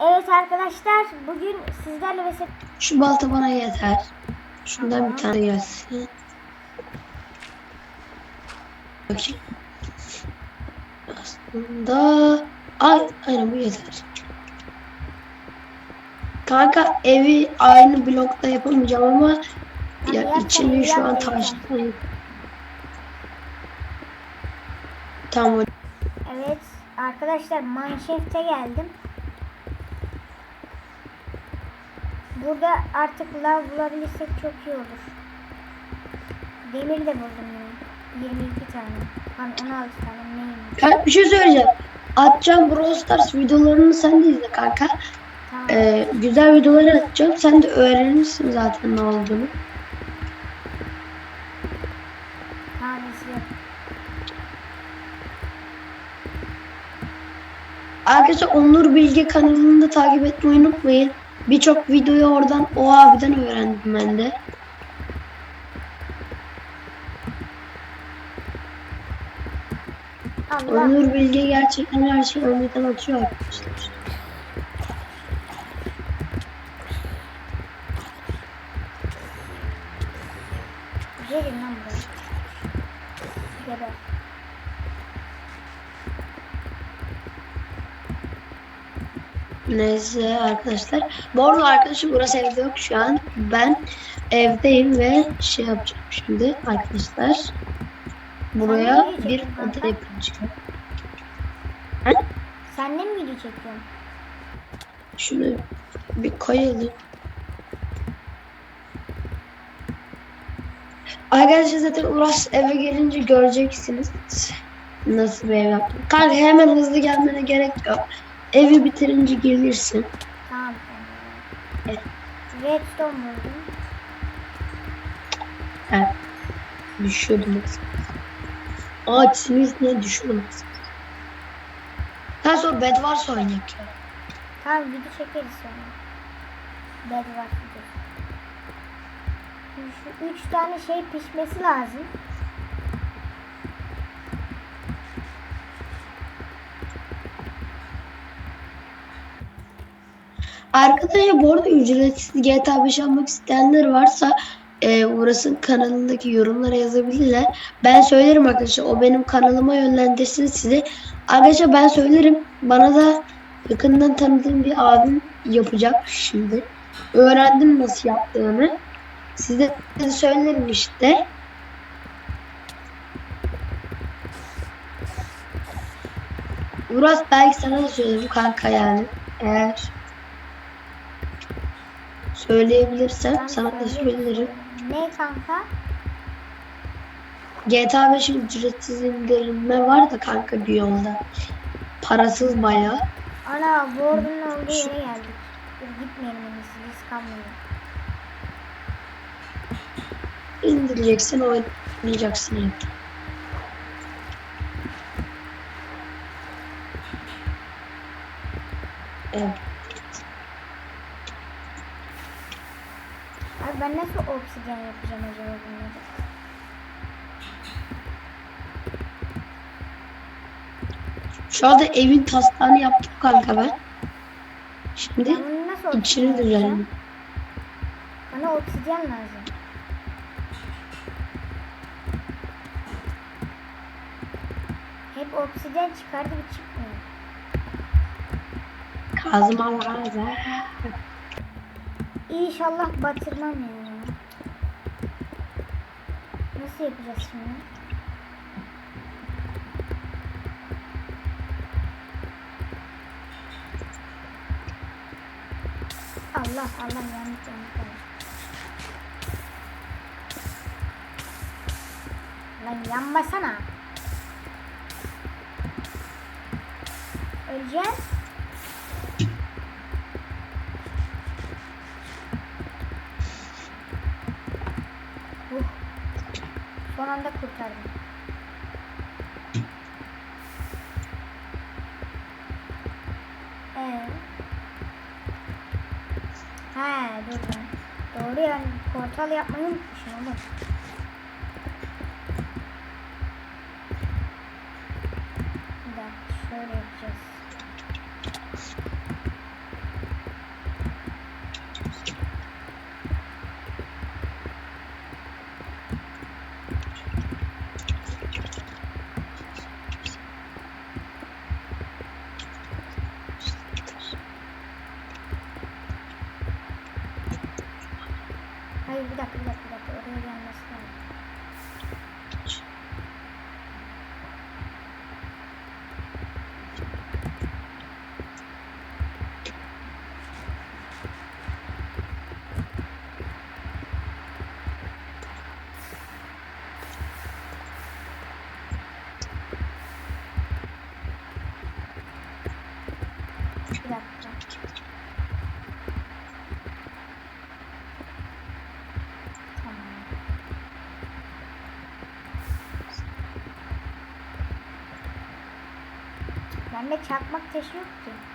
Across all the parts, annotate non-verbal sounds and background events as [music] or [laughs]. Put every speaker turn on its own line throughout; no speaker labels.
Evet arkadaşlar bugün sizlerle ve
Şu balta bana yeter. Şundan bir tane gelsin. Bakayım. Aslında... Ay, aynen bu yeter. Kanka evi aynı blokta yapamayacağım ama ya
yap,
içini şu an taşlayayım. Tamam
evet arkadaşlar manşefte geldim. Burada artık lav bulabilirsek çok iyi olur. Demir de buldum ya. 22 tane. Hani 16 tane neymiş?
Kanka bir şey söyleyeceğim. Atacağım Brawl Stars videolarını sen de izle kanka.
Tamam.
Ee, güzel videoları atacağım. Sen de öğrenirsin zaten ne olduğunu.
Tamam izliyorum.
Arkadaşlar Onur Bilge kanalını da takip etmeyi unutmayın. Birçok videoyu oradan o abiden öğrendim ben de. Onur Bilge gerçekten her şeyi önceden atıyor arkadaşlar.
Gelin lan buraya.
Neyse arkadaşlar. Bu arada arkadaşım burası evde yok şu an. Ben evdeyim ve şey yapacağım şimdi arkadaşlar. Buraya
ne
bir oda yapacağım.
Sen de mi çekiyorsun?
Şunu bir koyalım. Arkadaşlar zaten Uras eve gelince göreceksiniz. Nasıl bir ev yaptım. Kanka hemen hızlı gelmene gerek yok. Evi bitirince gelirsin.
Tamam.
Evet.
Redstone buldum.
Evet. Düşüyordum. Ağaç sinir düşüyordum. az. Ha sonra bed varsa oynayak ya.
Tamam video çekeriz sonra. Bed var. Şu üç tane şey pişmesi lazım.
Arkadaşlar bu arada ücretsiz GTA 5 almak isteyenler varsa e, Uras'ın kanalındaki yorumlara yazabilirler. Ben söylerim arkadaşlar. O benim kanalıma yönlendirsin sizi. Arkadaşlar ben söylerim. Bana da yakından tanıdığım bir abim yapacak şimdi. Öğrendim nasıl yaptığını. Size söylerim işte. Uras belki sana da söylerim kanka yani. Eğer söyleyebilirsem
Ben
sana da söylerim.
Ne kanka?
GTA 5'in ücretsiz indirme var da kanka bir yolda. Parasız bayağı.
Ana Warden'ın olduğu yere geldik. Gitmeyelim risk almayalım.
İndireceksin oynayacaksın evde. Evet.
Abi ben nasıl obsidyen yapacağım acaba bunları?
Şu anda evin taslağını yaptım kanka ben. Şimdi
bunu nasıl obsidyen
içini
yapacağım?
düzenledim.
Bana obsidyen lazım. Hep obsidyen çıkardı bir çıkmıyor.
Kazma lazım.
İnşallah batırmam ya. Nasıl yapacağız şimdi? Allah Allah yanlış yanlış. Lan yanmasana. Öleceğiz. Uh. Son anda kurtardım. Ee. He dur lan. Doğru yani portal yapmayı unutmuşum oğlum. Bir dakika şöyle yapacağız. bir dakika bir dakika bir dakika oraya gelmesi lazım. Bir dakika. Tamam. Bende çakmak taşı yok ki.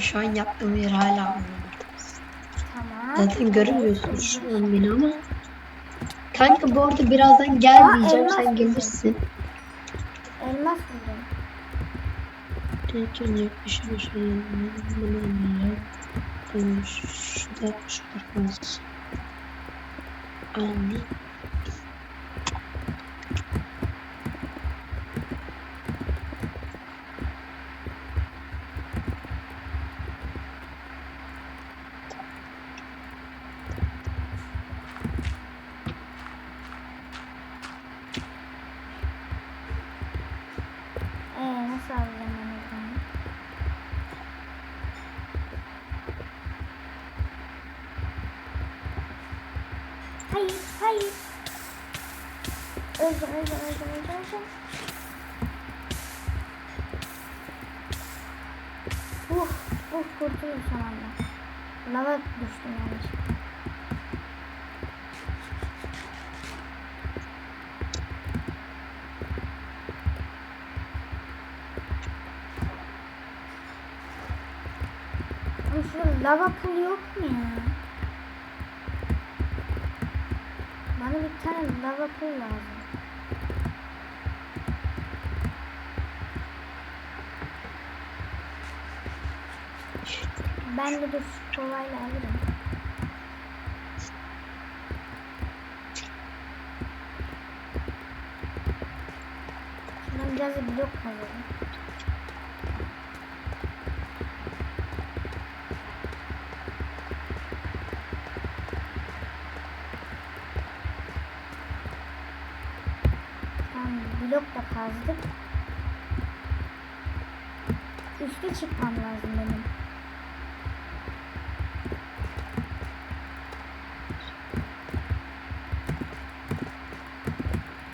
Arkadaşlar şu an yaptığım yer hala anlamadım.
Tamam.
Zaten göremiyorsunuz şu an beni ama. Kanka bu arada birazdan gelmeyeceğim.
elmas
Sen
buldum.
gelirsin.
Elmas buldum.
İlk önce bir şey. Bunu. Ee, Şurada, şurada kalsın. Anne.
Ee nasıl alacağım ben oradan? Hayır, hayır. Öleceğim, öleceğim, öleceğim, öleceğim, öleceğim. Uh, uh kurtuldum son anda. Lava düştüm yanlışlıkla. Lava pool yok mu ya? Tane lava pool lazım. Ben de dur kovayla alırım. Şuradan biraz da blok alalım. Tamam blok da kazdık. Üste çıkmam lazım benim.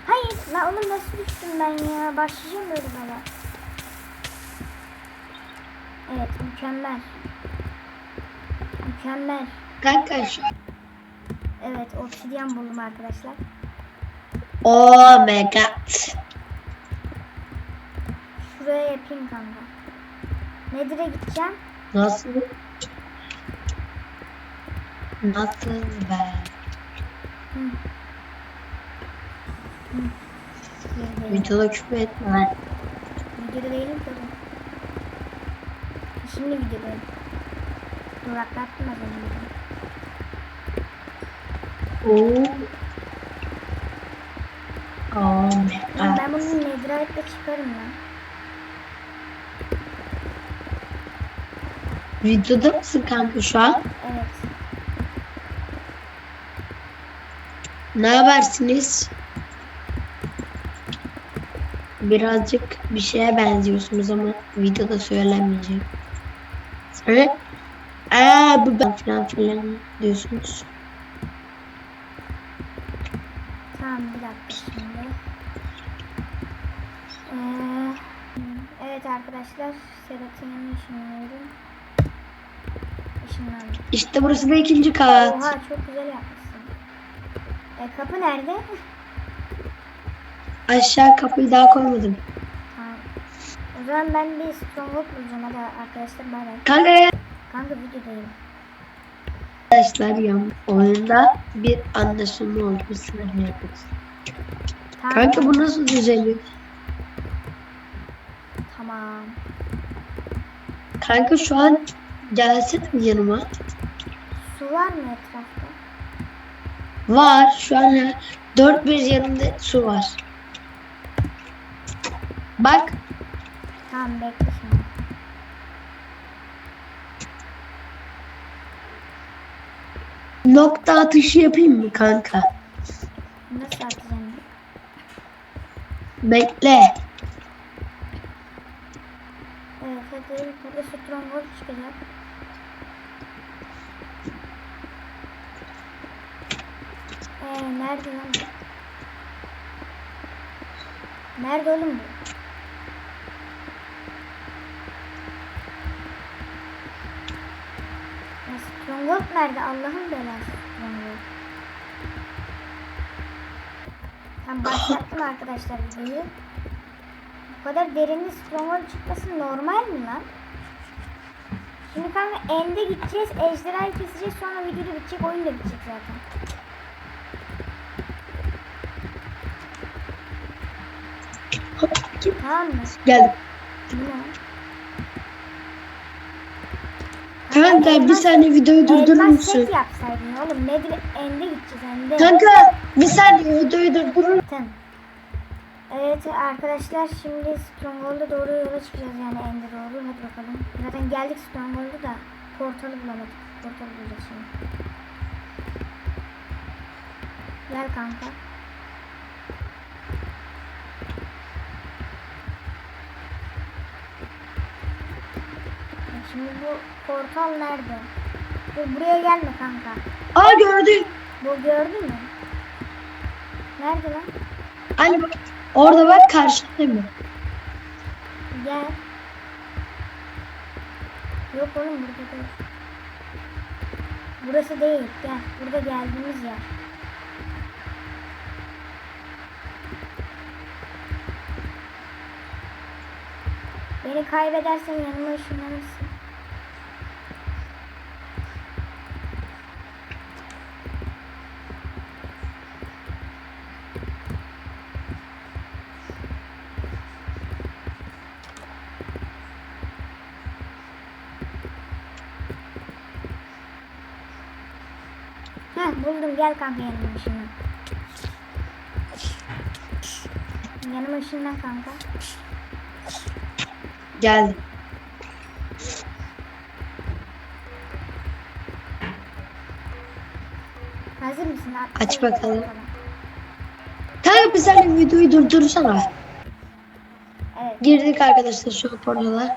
Hayır la oğlum nasıl düştüm ben ya? Başlayacağım böyle bana. Evet mükemmel. Mükemmel.
Kanka şu
Evet obsidyen buldum arkadaşlar.
Oh my god.
Şuraya yapayım kanka. Nedir'e gideceğim.
Nasıl? Nasıl be?
Hı. Videodayım.
Videoda küfür etme.
Videoda değilim tabii. Şimdi videodayım. Duraklattım az önce.
Oo. Oh my god.
ben bunu Netherite'le çıkarım lan.
Videoda mısın kanka şu an?
Evet.
Ne habersiniz? Birazcık bir şeye benziyorsunuz ama videoda söylemeyeceğim. Sonra aa bu ben falan filan diyorsunuz.
Tamam bir dakika şimdi. Ee, evet arkadaşlar Sedat'ın yanına. Işınlandım.
İşte burası da ikinci kat.
Oha çok güzel yapmışsın. E, kapı nerede?
Aşağı kapıyı daha koymadım.
Tamam. O zaman ben bir stronghold bulacağım hadi arkadaşlar bay bay.
Kanka
Kanka videodayım.
arkadaşlar ya oyunda bir anlaşılma oldu. Bir sınırını yapıyoruz.
Tamam.
Kanka bu nasıl düzeliyor?
Tamam.
Kanka şu an gelsene yanıma.
Su var mı etrafta?
Var. Şu an dört bir yanımda su var. Bak.
Tamam bekle şimdi.
Nokta atışı yapayım mı kanka?
Nasıl atacağım?
Bekle.
Evet hadi burada stronghold çıkacak. Ee, nerede lan? Nerede oğlum bu? Stronghold nerede? Allah'ın belası. Ben başlattım arkadaşlar videoyu. Bu kadar derinli stronghold çıkması normal mi lan? Şimdi kanka ende gideceğiz, ejderhayı keseceğiz sonra video da bitecek, oyun da bitecek zaten. Tamam mı?
Gel.
Bu ne?
Kanka bir saniye videoyu durdurur
Elmas
musun?
set yapsaydın oğlum. Nedir? Ende gideceğiz ende.
Kanka bir saniye videoyu durdurur
Zaten. Evet arkadaşlar şimdi Stronghold'a doğru yola çıkacağız yani Ende doğru. Hadi bakalım. Zaten geldik Stronghold'a da portalı bulamadık. Portalı bulacağız şimdi. Gel kanka. Ya Şimdi bu portal nerede? Dur buraya gelme kanka.
Aa gördüm.
Bu gördün mü? Nerede lan?
Hani bak orada bak karşıda mı?
Gel. Yok oğlum burada değil. Burası değil. Gel. Burada geldiğimiz yer. Beni kaybedersen yanıma ışınlanırsın. Heh buldum gel kanka yanıma ışınlan. Yanıma ışınlan kanka.
Geldim.
Hazır mısın? At-
Aç bakalım. Kanka bir saniye videoyu durdursana.
Evet.
Girdik arkadaşlar şu portala.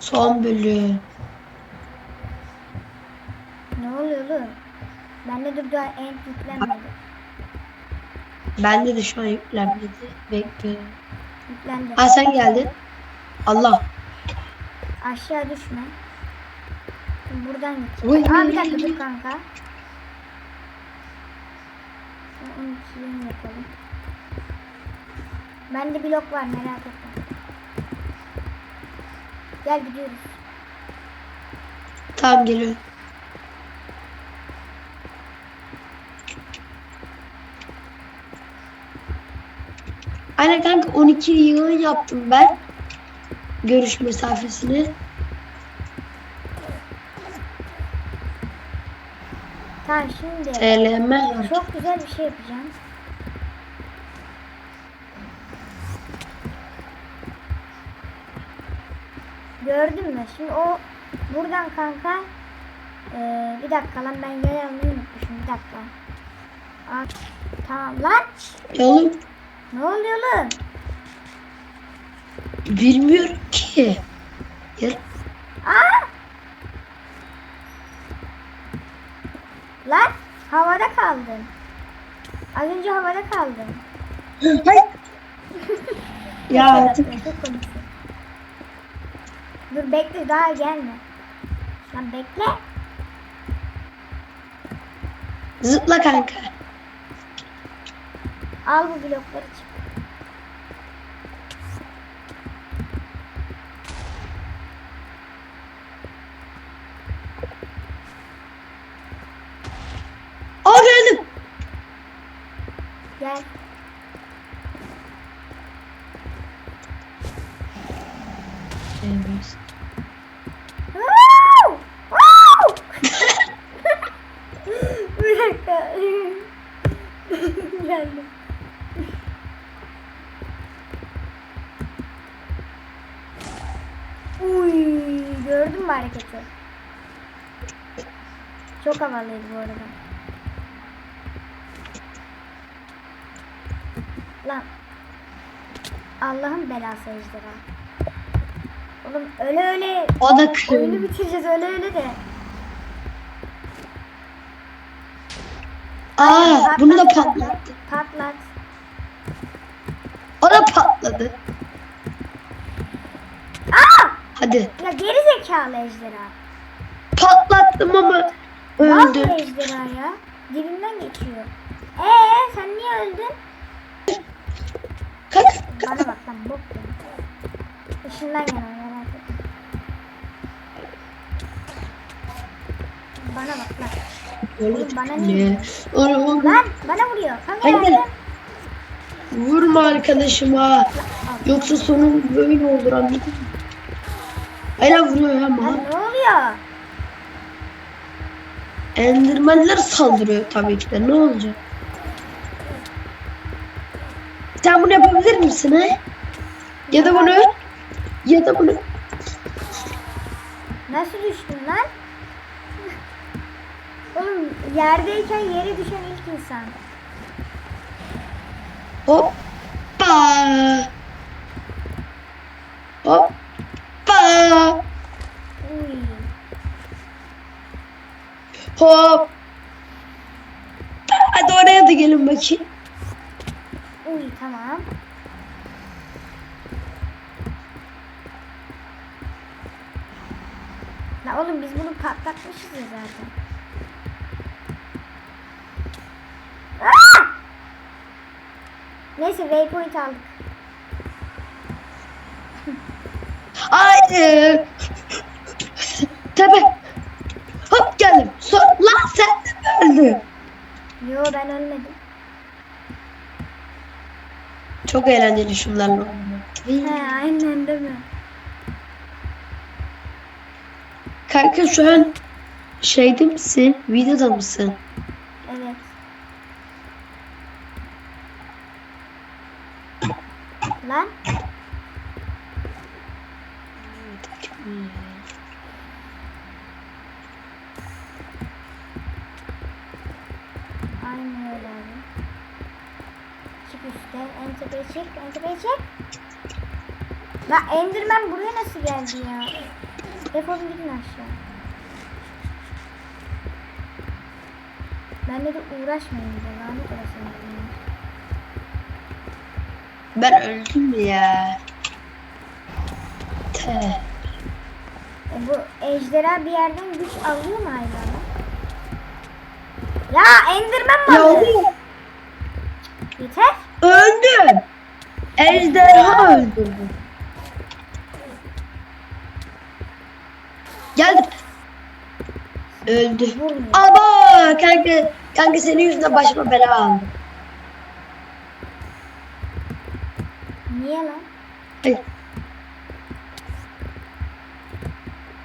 Son bölüm.
Ne oluyor oğlum? Bende dur daha en yüklenmedi.
Bende de şu an yüklenmedi. Bekliyorum.
Yüklendi.
Aa sen geldin. Allah.
Aşağı düşme. Buradan gideceğiz. Aa bir dakika dur kanka. Onun yapalım. Bende blok var merak etme. Gel gidiyoruz.
Tamam geliyorum. Aynen kanka 12 yığın yaptım ben. Görüş mesafesini.
Tamam şimdi
TLM.
çok güzel bir şey yapacağım. Gördün mü? Şimdi o buradan kanka ee, bir dakika lan ben yay almayı unutmuşum bir dakika. Aa, tamam lan
oğlum
ne oluyor lan?
bilmiyorum ki. Ya,
Aa! Lan havada kaldın. Az önce havada kaldım.
Hayır. [laughs] ya artık.
Dur bekle daha gelme. Lan bekle.
zıpla kanka.
Al bu blokları çık.
Aa geldim.
Gel. Woo! Woo! Bir dakika. Geldim. Uy, gördün mü hareketi? Çok havalıydı bu arada. Lan. Allah'ın belası ejderha. Oğlum öyle öyle
O da
oyunu
kırıldı.
bitireceğiz öyle öyle de.
Aa bunu da
Patlat,
patlattı.
Patlat.
O da patladı. Hadi.
Ya geri zekalı ejderha.
Patlattım ama
Nasıl
öldü.
ejderha ya? Dibinden geçiyor. Ee sen niye öldün?
Kalk.
Bana bak lan bok ya. Işından yana merak etme. Bana bak lan. Oğlum bana niye?
Oğlum,
Lan bana vuruyor. Kanka
Hayır.
yardım.
Vurma arkadaşıma. Yoksa sonun böyle olur anladın mı? Hala vuruyor ama.
Lan ne oluyor?
Endermenler saldırıyor tabii ki de. Ne olacak? Sen bunu yapabilir misin he? Ya da bunu ya da bunu.
Nasıl düştün lan? Oğlum yerdeyken yere düşen ilk insan.
Hoppa. Hoppa.
Uy.
Hop. Hadi oraya da gelin bakayım.
Uy tamam. La oğlum biz bunu patlatmışız ya zaten. Aa! Neyse waypoint aldık.
Hayır. Tepe. Hop geldim. So Lan sen de mi öldün?
Yo ben ölmedim.
Çok eğlenceli şunlarla.
He aynen değil mi?
Kanka şu an şeyde misin? Videoda mısın?
Evet. Lan aynı öyle abi. Çık üstte. En tepeye çık. En tepeye çık. La Enderman buraya nasıl geldi ya? Defolun gidin aşağı. Benle de uğraşmayın bir de lanet olası.
Ben öldüm ya. Te.
Ejderha bir yerden güç alıyor mu hayvana? Ya Enderman
Ne
malı.
oluyor?
Yeter.
Öldüm. Ejderha öldürdü. Geldim. Öldü. Aba kanka kanka senin yüzünden başıma bela aldım.
Niye lan?
Hayır.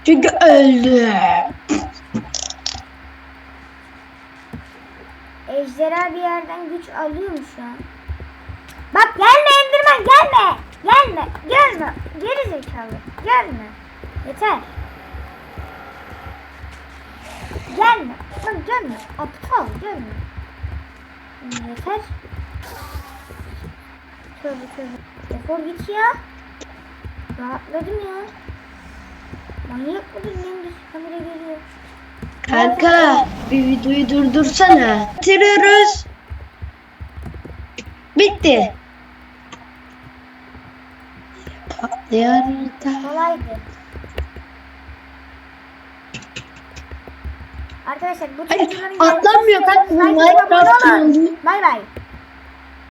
Çünkü öldü.
Ejderha bir yerden güç alıyor mu şu an? Bak gelme Enderman gelme. Gelme. Gelme. Geri zekalı. Gelme. Yeter. Gelme. Bak gelme. Aptal gelme. Yeter. Tövbe tövbe. Defol git ya. Rahatladım ya. Manyak mıdır neyimdir? Kamera geliyor.
Kanka bir videoyu durdursana. Bitiriyoruz. Bitti. Patlıyor da.
Kolaydı. Arkadaşlar bu
Hayır,
videoların
atlanmıyor kanka. Bu Minecraft.
Bay bay.